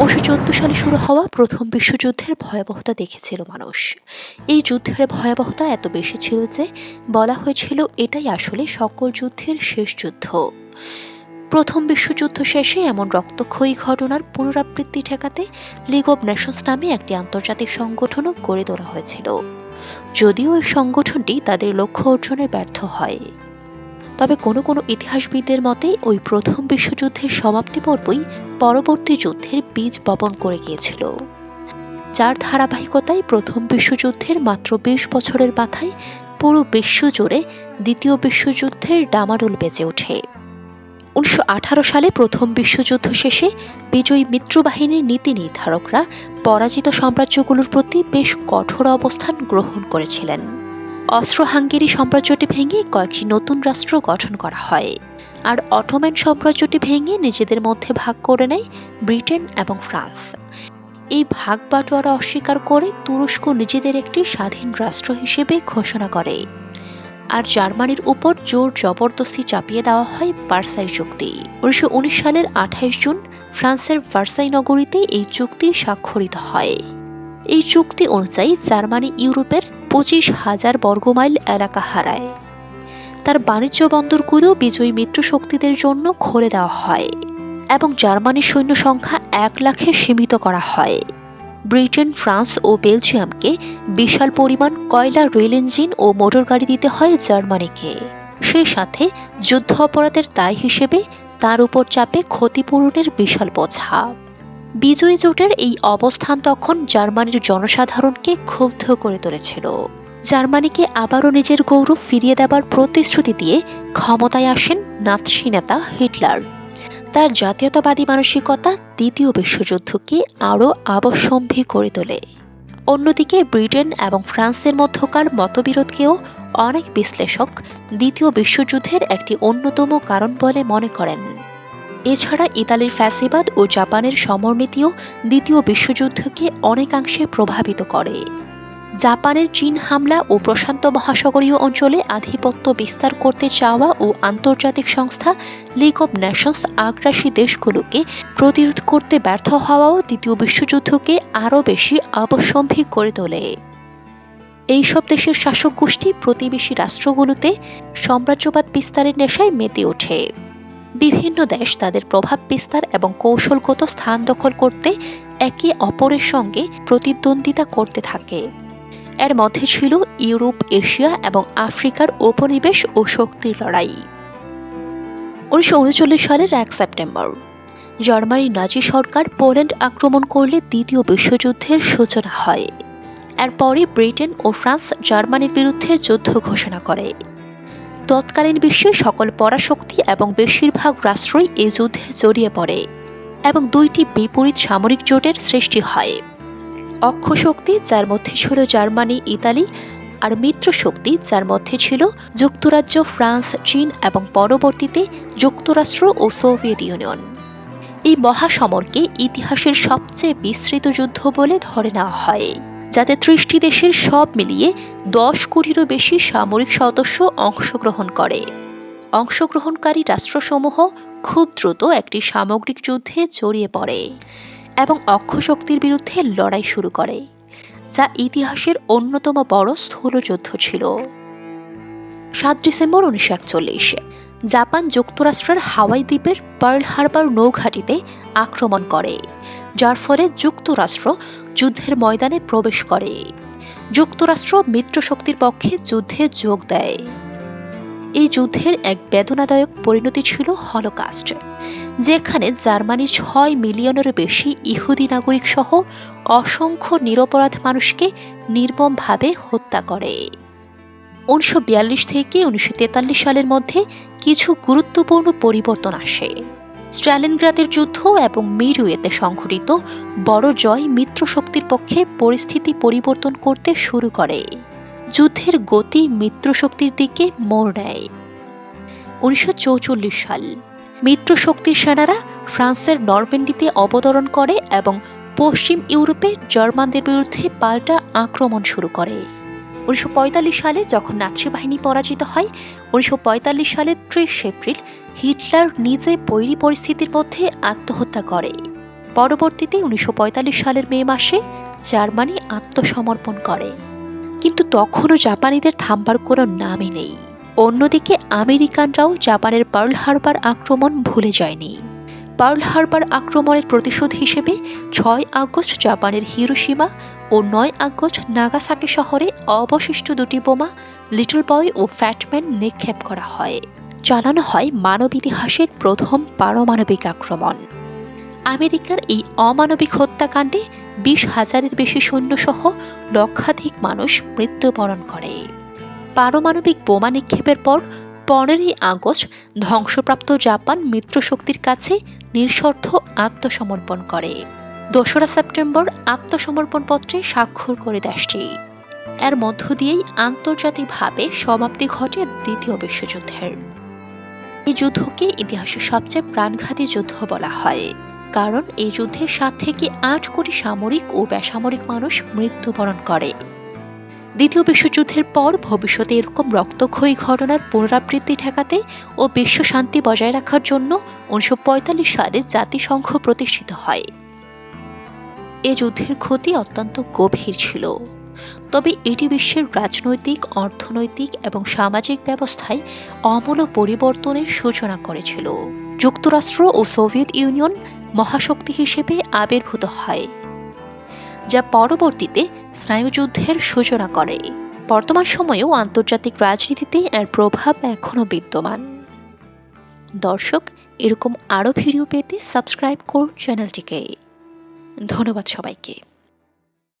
উনিশশো সালে শুরু হওয়া প্রথম বিশ্বযুদ্ধের ভয়াবহতা দেখেছিল মানুষ। এই যুদ্ধের ভয়াবহতা এত বেশি ছিল যে বলা হয়েছিল এটাই আসলে সকল যুদ্ধের শেষ যুদ্ধ। প্রথম বিশ্বযুদ্ধ শেষে এমন রক্তক্ষয়ী ঘটনার পুনরাবৃত্তি ঠেকাতে লিগ অব নেশনস নামে একটি আন্তর্জাতিক সংগঠনও গড়ে তোলা হয়েছিল। যদিও এই সংগঠনটি তাদের লক্ষ্য অর্জনে ব্যর্থ হয়। তবে কোনো কোনো ইতিহাসবিদদের মতে ওই প্রথম বিশ্বযুদ্ধের সমাপ্তি পর্বই পরবর্তী যুদ্ধের বীজ বপন করে গিয়েছিল। যার ধারাবাহিকতায় প্রথম বিশ্বযুদ্ধের মাত্র বেশ বছরের মাথায় পুরো বিশ্ব জুড়ে দ্বিতীয় বিশ্বযুদ্ধের ডামাডোল বেজে ওঠে। উনিশশো আঠারো সালে প্রথম বিশ্বযুদ্ধ শেষে বিজয়ী মিত্রবাহিনীর নীতি নির্ধারকরা পরাজিত সাম্রাজ্যগুলোর প্রতি বেশ কঠোর অবস্থান গ্রহণ করেছিলেন। অস্ট্রো হাঙ্গেরি সাম্রাজ্যটি ভেঙে কয়েকটি নতুন রাষ্ট্র গঠন করা হয়। আর অটোম্যান সাম্রাজ্যটি ভেঙে নিজেদের মধ্যে ভাগ করে নেয় ব্রিটেন এবং ফ্রান্স। এই ভাগ বাটোয়ারা অস্বীকার করে তুরস্ক নিজেদের একটি স্বাধীন রাষ্ট্র হিসেবে ঘোষণা করে। আর জার্মানির উপর জোর জবরদস্তি চাপিয়ে দেওয়া হয় ভার্সাই চুক্তি। উনিশশো উনিশ সালের আঠাইশ জুন ফ্রান্সের ভার্সাই নগরীতে এই চুক্তি স্বাক্ষরিত হয়। এই চুক্তি অনুযায়ী জার্মানি ইউরোপের পঁচিশ হাজার বর্গমাইল এলাকা হারায়। তার বাণিজ্য বন্দরগুলো বিজয়ী মিত্র শক্তিদের জন্য খুলে দেওয়া হয় এবং জার্মানির সৈন্য সংখ্যা এক লাখে সীমিত করা হয়। ব্রিটেন, ফ্রান্স ও বেলজিয়ামকে বিশাল পরিমাণ কয়লা, রেল ইঞ্জিন ও মোটর গাড়ি দিতে হয় জার্মানিকে। সেই সাথে যুদ্ধ অপরাধের দায় হিসেবে তার উপর চাপে ক্ষতিপূরণের বিশাল বোঝা। বিজয়ী জোটের এই অবস্থান তখন জার্মানির জনসাধারণকে ক্ষুব্ধ করে তুলেছিল। জার্মানিকে আবারও নিজের গৌরব ফিরিয়ে দেবার প্রতিশ্রুতি দিয়ে ক্ষমতায় আসেন নাৎসি নেতা হিটলার। তার জাতীয়তাবাদী মানসিকতা দ্বিতীয় বিশ্বযুদ্ধকে আরও আবশ্যম্বী করে তোলে। অন্যদিকে ব্রিটেন এবং ফ্রান্সের মধ্যকার মতবিরোধকেও অনেক বিশ্লেষক দ্বিতীয় বিশ্বযুদ্ধের একটি অন্যতম কারণ বলে মনে করেন। এছাড়া ইতালির ফ্যাসিবাদ ও জাপানের সমরনীতিও দ্বিতীয় বিশ্বযুদ্ধকে অনেকাংশে প্রভাবিত করে। জাপানের চীন হামলা ও প্রশান্ত মহাসাগরীয় অঞ্চলে আধিপত্য বিস্তার করতে চাওয়া ও আন্তর্জাতিক সংস্থা লিগ অব ন্যাশনস আগ্রাসী দেশগুলোকে প্রতিরোধ করতে ব্যর্থ হওয়াও দ্বিতীয় বিশ্বযুদ্ধকে আরও বেশি আবশ্যম্বী করে তোলে। এইসব দেশের শাসক গোষ্ঠী প্রতিবেশী রাষ্ট্রগুলোতে সাম্রাজ্যবাদ বিস্তারের নেশায় মেতে ওঠে। বিভিন্ন দেশ তাদের প্রভাব বিস্তার এবং কৌশলগত স্থান দখল করতে একে অপরের সঙ্গে প্রতিদ্বন্দ্বিতা করতে থাকে। এর মধ্যে ছিল ইউরোপ, এশিয়া এবং আফ্রিকার উপনিবেশ ও শক্তির লড়াই। উনিশশো উনচল্লিশ সালের এক সেপ্টেম্বর, জার্মানির নাজি সরকার পোল্যান্ড আক্রমণ করলে দ্বিতীয় বিশ্বযুদ্ধের সূচনা হয়। এরপরে ব্রিটেন ও ফ্রান্স জার্মানির বিরুদ্ধে যুদ্ধ ঘোষণা করে। তৎকালীন বিশ্বে সকল পরাশক্তি এবং বেশিরভাগ রাষ্ট্রই এই যুদ্ধে জড়িয়ে পড়ে এবং দুইটি বিপরীত সামরিক জোটের সৃষ্টি হয়। অক্ষ শক্তি যার মধ্যে ছিল জার্মানি, ইতালি, আর মিত্র শক্তি যার মধ্যে ছিল যুক্তরাজ্য, ফ্রান্স, চীন এবং পরবর্তীতে যুক্তরাষ্ট্র ও সোভিয়েত ইউনিয়ন। এই মহাসমরকে ইতিহাসের সবচেয়ে বিস্তৃত যুদ্ধ বলে ধরে নেওয়া হয়। যাতে ত্রিশটি দেশের সব মিলিয়ে দশ কোটিরও বেশি সামরিক সদস্য অংশগ্রহণ করে। অংশগ্রহণকারী রাষ্ট্রসমূহ খুব দ্রুত একটি সামগ্রিক যুদ্ধে জড়িয়ে পড়ে এবং অক্ষশক্তির বিরুদ্ধে লড়াই শুরু করে, যা ইতিহাসের অন্যতম বড় স্থূল যুদ্ধ ছিল। সাত ডিসেম্বর উনিশশো একচল্লিশ, জাপান যুক্তরাষ্ট্রের হাওয়াই দ্বীপের পার্ল হারবার নৌঘাটিতে আক্রমণ করে। যার ফলে যুক্তরাষ্ট্র যুদ্ধের ময়দানে প্রবেশ করে। যুক্তরাষ্ট্র মিত্র শক্তির পক্ষে যুদ্ধে যোগ দেয়। এই যুদ্ধের এক বেদনাদায়ক পরিণতি ছিল হলোকাস্ট, যেখানে জার্মানি ছয় মিলিয়নের বেশি ইহুদি নাগরিক সহ অসংখ্য নিরপরাধ মানুষকে নির্মমভাবে হত্যা করে। উনিশশো বিয়াল্লিশ থেকে উনিশশো তেতাল্লিশ সালের মধ্যে কিছু গুরুত্বপূর্ণ পরিবর্তন আসে। স্ট্যালিনগ্রাদের যুদ্ধ এবং মিরুয়েতে সংঘটিত বড় জয় মিত্র শক্তির পক্ষে পরিস্থিতি পরিবর্তন করতে শুরু করে। যুদ্ধের গতি মিত্র শক্তির দিকে মোড় নেয়। উনিশশো সাল, মিত্র শক্তির সেনারা ফ্রান্সের নরমেন্ডিতে অবতরণ করে এবং পশ্চিম ইউরোপে জার্মানদের বিরুদ্ধে পাল্টা আক্রমণ শুরু করে। উনিশশো পঁয়তাল্লিশ সালে যখন নাৎসি বাহিনী পরাজিত হয়, উনিশশো সালের ত্রিশ এপ্রিল হিটলার নিজে বৈরী পরিস্থিতির মধ্যে আত্মহত্যা করে। পরবর্তীতে উনিশশো পঁয়তাল্লিশ সালের মে মাসে জার্মানি আত্মসমর্পণ করে। কিন্তু তখনও জাপানিদের থামবার কোনো নামই নেই। অন্যদিকে আমেরিকানরাও জাপানের পার্ল হারবার আক্রমণ ভুলে যায়নি। পার্ল হারবার আক্রমণের প্রতিশোধ হিসেবে ছয় আগস্ট জাপানের হিরোসীমা ও নয় আগস্ট নাগাসাকি শহরে অবশিষ্ট দুটি বোমা, লিটল বয় ও ফ্যাটম্যান নিক্ষেপ করা হয়। চালানো হয় মানব ইতিহাসের প্রথম পারমাণবিক আক্রমণ। আমেরিকার এই অমানবিক হত্যাকাণ্ডে বিশ হাজারের বেশি সৈন্যসহ লক্ষাধিক মানুষ মৃত্যুবরণ করে। পারমাণবিক বোমা নিক্ষেপের পর পনেরোই আগস্ট ধ্বংসপ্রাপ্ত জাপান মিত্রশক্তির কাছে নিঃশর্ত আত্মসমর্পণ করে। দোসরা সেপ্টেম্বর আত্মসমর্পণ পত্রে স্বাক্ষর করে দেশটি। এর মধ্য দিয়েই আন্তর্জাতিকভাবে সমাপ্তি ঘটে দ্বিতীয় বিশ্বযুদ্ধের। এই যুদ্ধকে ইতিহাসের সবচেয়ে প্রাণঘাতী যুদ্ধ বলা হয়। কারণ এই যুদ্ধে সাত থেকে আট কোটি সামরিক ও বেসামরিক মানুষ মৃত্যুবরণ করে। দ্বিতীয় বিশ্বযুদ্ধের পর ভবিষ্যতে এরকম রক্তক্ষয়ী ঘটনার পুনরাবৃত্তি ঠেকাতে ও বিশ্ব শান্তি বজায় রাখার জন্য উনিশশো সালে জাতিসংঘ প্রতিষ্ঠিত হয়। এ যুদ্ধের ক্ষতি অত্যন্ত গভীর ছিল। তবে এটি বিশ্বের রাজনৈতিক, অর্থনৈতিক এবং সামাজিক ব্যবস্থায় অমূল পরিবর্তনের সূচনা করেছিল। যুক্তরাষ্ট্র ও সোভিয়েত ইউনিয়ন মহাশক্তি হিসেবে আবির্ভূত হয়, যা পরবর্তীতে স্নায়ুযুদ্ধের সূচনা করে। বর্তমান সময়েও আন্তর্জাতিক রাজনীতিতে এর প্রভাব এখনও বিদ্যমান। দর্শক, এরকম আরও ভিডিও পেতে সাবস্ক্রাইব করুন চ্যানেলটিকে। ধন্যবাদ সবাইকে।